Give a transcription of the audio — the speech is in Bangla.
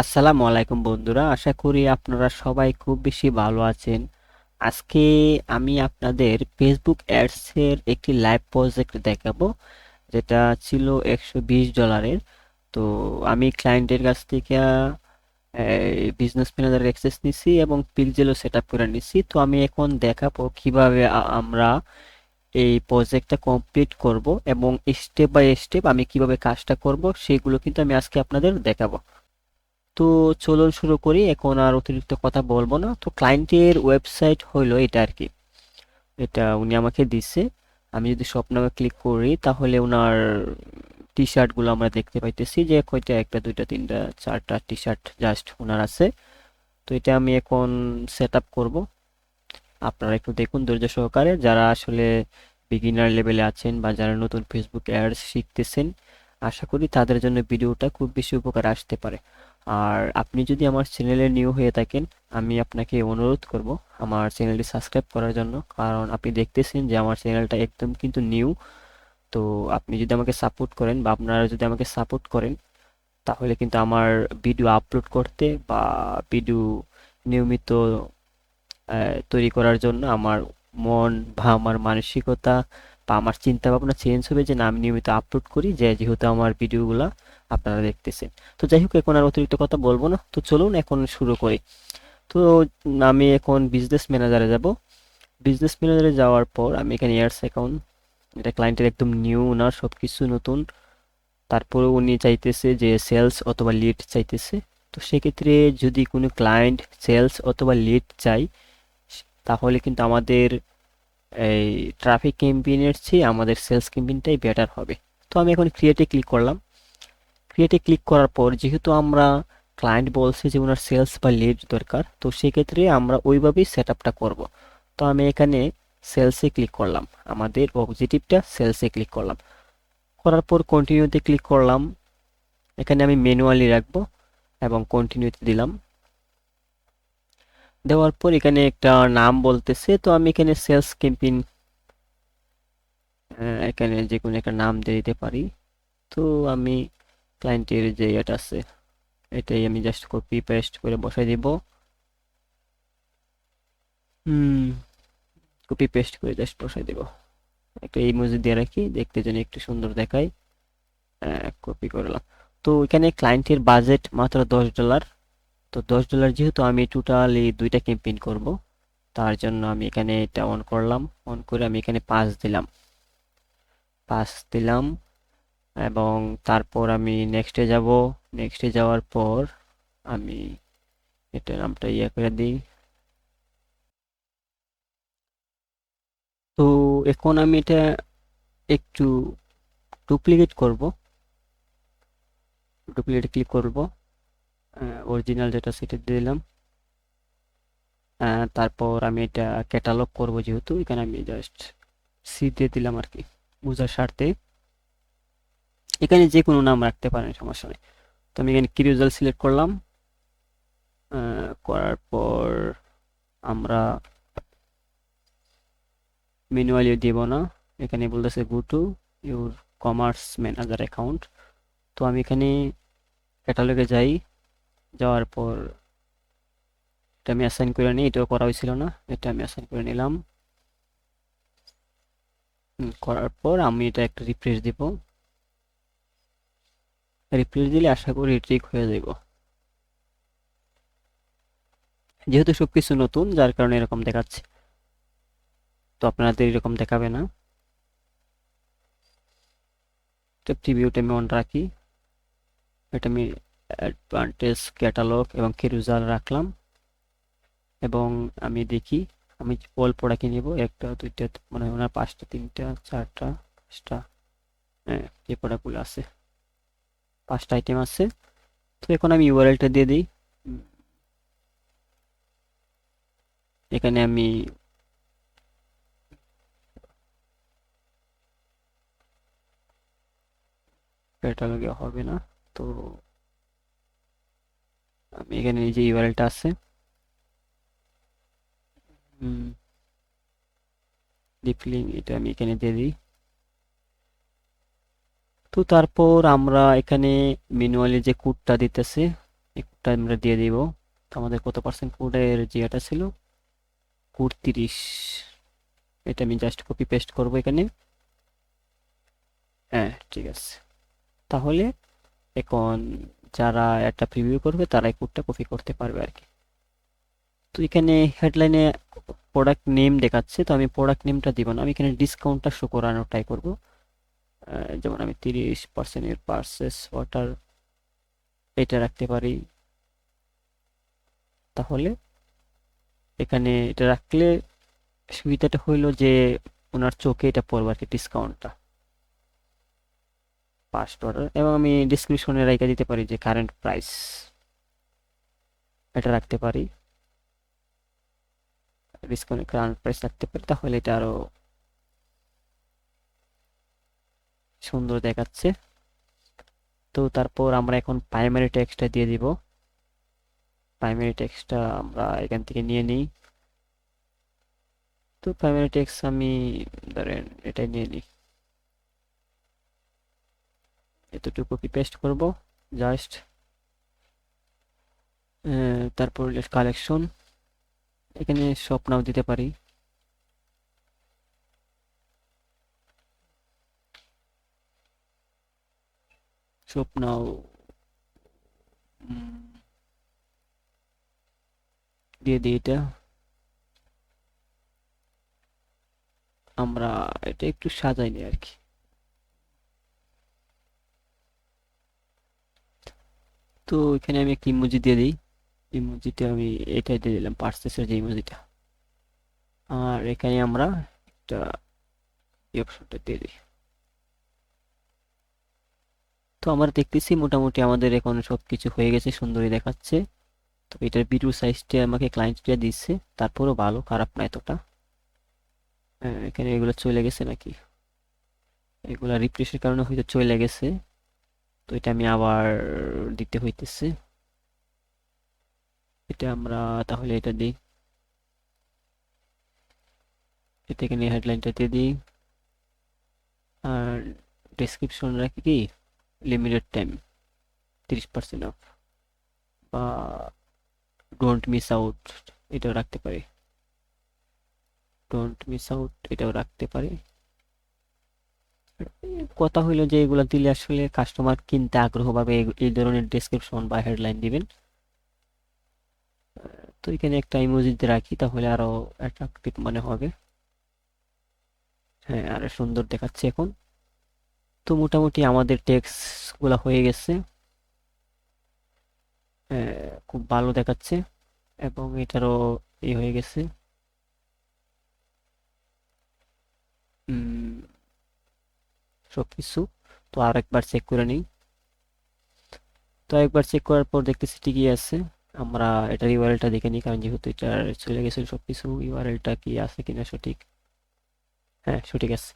আসসালামু আলাইকুম বন্ধুরা, আশা করি আপনারা সবাই খুব বেশি ভালো আছেন। আজকে আমি আপনাদের ফেসবুক অ্যাডসের একটি লাইভ প্রজেক্ট দেখাবো, যেটা ছিল একশো বিশ ডলারের তো আমি ক্লায়েন্টের কাছ থেকে বিজনেস ম্যানেজারের অ্যাক্সেস নিছি এবং পিলজেলও সেট আপ করে নিছি। তো আমি এখন দেখাবো কীভাবে আমরা এই প্রজেক্টটা কমপ্লিট করব এবং স্টেপ বাই স্টেপ আমি কীভাবে কাজটা করব, সেগুলো কিন্তু আমি আজকে আপনাদের দেখাবো। তো চলুন শুরু করি। এখন আর অতিরিক্ত কথা বলব না। তো ক্লায়েন্টের ওয়েবসাইট হলো এটা আর কি এটা উনি আমাকে দিছে। আমি যদি শপ নামে ক্লিক করি, তাহলে ওনার টি শার্টগুলো আমরা দেখতে পাইতেছি যে কয়টা, একটা, দুইটা, তিনটা, চারটা টি শার্ট জাস্ট ওনার আছে। তো এটা আমি এখন সেট আপ করব। আপনারা একটু দেখুন ধৈর্য সহকারে। যারা আসলে বিগিনার লেভেলে আছেন বা যারা নতুন ফেসবুক অ্যাডস শিখতেছেন, আশা করি তাদের জন্য ভিডিওটা খুব বেশি উপকার আসতে পারে। আর আপনি যদি আমার চ্যানেলে নিউ হয়ে থাকেন, আমি আপনাকে অনুরোধ করব আমার চ্যানেলটি সাবস্ক্রাইব করার জন্য। কারণ আপনি দেখতেছেন যে আমার চ্যানেলটা একদম কিন্তু নিউ। তো আপনি যদি আমাকে সাপোর্ট করেন বা আপনারা যদি আমাকে সাপোর্ট করেন, তাহলে কিন্তু আমার ভিডিও আপলোড করতে বা ভিডিও নিয়মিত তৈরি করার জন্য আমার মন বা আমার মানসিকতা বা আমার চিন্তা ভাবনা চেঞ্জ হবে যে না, আমি নিয়মিত আপলোড করি যে যেহেতু আমার ভিডিওগুলা আপনারা দেখতেছেন। তো যাই হোক, এখন আর অতিরিক্ত কথা বলব না। তো চলুন এখন শুরু করি। তো আমি এখন বিজনেস ম্যানেজারে যাব। বিজনেস ম্যানেজারে যাওয়ার পর আমি এখানে ইয়ার্স অ্যাকাউন্ট এটা ক্লায়েন্টের একদম নিউ ওনার সব কিছু নতুন। তারপরে উনি চাইতেছে যে সেলস অথবা লিড চাইতেছে। তো সেক্ষেত্রে যদি কোনো ক্লায়েন্ট সেলস অথবা লিড চাই তাহলে কিন্তু আমাদের এই ট্রাফিক ক্যাম্পেইনের চেয়ে আমাদের সেলস ক্যাম্পেইনটাই বেটার হবে। তো আমি এখন ক্রিয়েটে ক্লিক করলাম। ক্রিয়েটে ক্লিক করার পর যেহেতু আমরা ক্লায়েন্ট বলছে যে ওনার সেলস বা লিড দরকার, তো সেক্ষেত্রে আমরা ওইভাবেই সেট আপটা করব। তো আমি এখানে সেলসে ক্লিক করলাম। আমাদের অবজেক্টিভটা সেলসে ক্লিক করলাম। করার পর কন্টিনিউতে ক্লিক করলাম। এখানে আমি ম্যানুয়ালি রাখব এবং কন্টিনিউতে দিলাম। দেওয়ার পর এখানে একটা নাম বলতেছে, তো আমি এখানে সেলস ক্যাম্পেইন এখানে যে কোনো একটা নাম দিয়ে দিতে পারি। তো আমি ক্লায়েন্টের যে এটা আছে। এটাই আমি জাস্ট কপি পেস্ট করে বসাই দিব। হুম কপি পেস্ট করে জাস্ট বসাই দেব। একটা ইমোজি দিয়ে রাখি, দেখতে যেন একটু সুন্দর দেখায়। কপি করলাম। তো এখানে ক্লায়েন্টের বাজেট মাত্র দশ ডলার তো দশ ডলার যেহেতু আমি টোটালি দুইটা ক্যাম্পেইন করব, তার জন্য আমি এখানে এটা অন করলাম। অন করে আমি এখানে পাঁচ দিলাম। পাঁচ দিলাম। এবং তারপর আমি নেক্সটে যাব। নেক্সটে যাওয়ার পর আমি এটা নামটা ইয়ে করে দিই। তো এখন আমি এটা একটু ডুপ্লিকেট করব। ডুপ্লিকেট ক্লিক করব। অরিজিনাল যেটা সেটা দিলাম। তারপর আমি এটা ক্যাটালগ করব যেহেতু। এখানে আমি জাস্ট সি দিয়ে দিলাম আর কি, বোঝার স্বার্থে। এখানে যে কোনো নাম রাখতে পারেন, সমস্যা নেই। তো আমি এখানে কিরিউজাল সিলেক্ট করলাম। করার পর আমরা ম্যানুয়ালি দিব না। এখানে বলতেছে go to your commerce manager account তো আমি এখানে ক্যাটালগে যাই। যাওয়ার পর এটা আমি অ্যাসাইন করে নিই, এটাও করা হয়েছিল না, এটা আমি অ্যাসাইন করে নিলাম। করার পর আমি এটা একটা রিফ্রেশ দিব। রিফ্রেশ দিলে আশা করি ঠিক হয়ে যাব। যেহেতু সবকিছু নতুন, যার কারণে এরকম দেখাচ্ছে। তো আপনাদের এরকম দেখাবে না। তো প্রিভিউটা আমি অন রাখি। এটা আমি অ্যাডভান্টেজ ক্যাটালগ এবং কেরুজাল রাখলাম। এবং আমি দেখি, আমি অল প্রোডাক্ট নিব। একটা, দুইটা মানে ওনার পাঁচটা, তিনটা, চারটা, পাঁচটা হ্যাঁ যে প্রোডাক্টগুলো আছে। পাঁচটা আইটেম আছে। তো এখন আমি ইউআরএলটা দিয়ে দিই। এখানে আমি ক্যাটালগে হবে না। তো আমি এখানে যে ইউআরএলটা আছে ডিপ লিঙ্ক এটা আমি এখানে দিয়ে দিই। তো তারপর আমরা এখানে ম্যানুয়ালি যে কোডটা দিতেছে কোডটা আমরা দিয়ে দিব। তো আমাদের কত পার্সেন্ট কোডের যে এটা ছিল? কোড তিরিশ এটা আমি জাস্ট কপি পেস্ট করব এখানে। হ্যাঁ ঠিক আছে। তাহলে এখন যারা একটা প্রিভিউ করবে, তারা এই কোডটা কপি করতে পারবে আর কি। তো এখানে হেডলাইনে প্রোডাক্ট নেম দেখাচ্ছে, তো আমি প্রোডাক্ট নেমটা দিব না। আমি এখানে ডিসকাউন্টটা শো করানোর ট্রাই করব। যেমন আমি তিরিশ পার্সেন্টের পার্সেস ওয়াটার এটা রাখতে পারি। তাহলে এখানে এটা রাখলে সুবিধাটা হইল যে ওনার চোখে এটা পড়বে আর কি ডিসকাউন্টটা ফার্স্ট অর্ডার এবং আমি ডিসক্রিপশনে রেখে দিতে পারি যে কারেন্ট প্রাইস এটা রাখতে পারি। ডিসকাউন্ট কারেন্ট প্রাইস রাখতে পারি, তাহলে এটা আরও সুন্দর দেখাচ্ছে। তো তারপর আমরা এখন প্রাইমারি টেক্সটটা দিয়ে দিব। প্রাইমারি টেক্সটটা আমরা এখান থেকে নিয়ে নিই। তো প্রাইমারি টেক্সট আমি ধরেন এটাই নিয়ে নিই। এতটুকু কপি পেস্ট করব জাস্ট তারপর কালেকশন এখানে সব নাও দিতে পারি। সব নাও দিয়ে দিই এটা। আমরা এটা একটু সাজাই নি আর কি তো এখানে আমি একটা ইমোজি দিয়ে দিই। ইমোজিটা আমি এটাই দিয়ে দিলাম পার্সেসের যে ইমোজিটা আর এখানে আমরা একটা অপশনটা দিয়ে দিই। আমরা দেখতেছি মোটামুটি আমাদের এখন সব কিছু হয়ে গেছে, সুন্দরই দেখাচ্ছে। তো এটার ভিডিও সাইজটা আমাকে ক্লায়েন্টটা দিচ্ছে, তারপরও ভালো, খারাপ না এতটা। এখানে এগুলো চলে গেছে নাকি? এগুলো রিফ্রেশের কারণে হয়তো চলে গেছে। তো এটা আমি আবার দিতে হইতেছে। এটা আমরা তাহলে এটা দিই। এটা এখানে হেডলাইনটা দিয়ে দিই। আর ডেসক্রিপশন রাখি কি? লিমিটেড টাইম তিরিশ পার্সেন্ট অফ বা ডোন্ট মিস আউট এটাও রাখতে পারি। ডোন্ট মিস আউট এটাও রাখতে পারি। কথা হইল যে এগুলো দিলে আসলে কাস্টমার কিনতে আগ্রহ পাবে এই ধরনের ডেসক্রিপশন বা হেডলাইন দিবেন। তো এখানে একটা ইমোজি দিয়ে রাখি, তাহলে আরও অ্যাট্রাকটিভ মনে হবে। হ্যাঁ আরও সুন্দর দেখাচ্ছে এখন। তো মোটামুটি আমাদের টেক্সটগুলা হয়ে গেছে। খুব ভালো দেখাচ্ছে এবং এটারও এই হয়ে গেছে। সবকিছু। তো আর একবার চেক করে নিই। তো একবার চেক করার পর দেখতেছি ঠিকই আছে। আমরা এটার ইউআরএলটা দেখে নিই, কারণ যেহেতু এটা চলে গেছিল সবকিছু ইউআরএলটা কি আছে কিনা সঠিক? হ্যাঁ সঠিক আছে।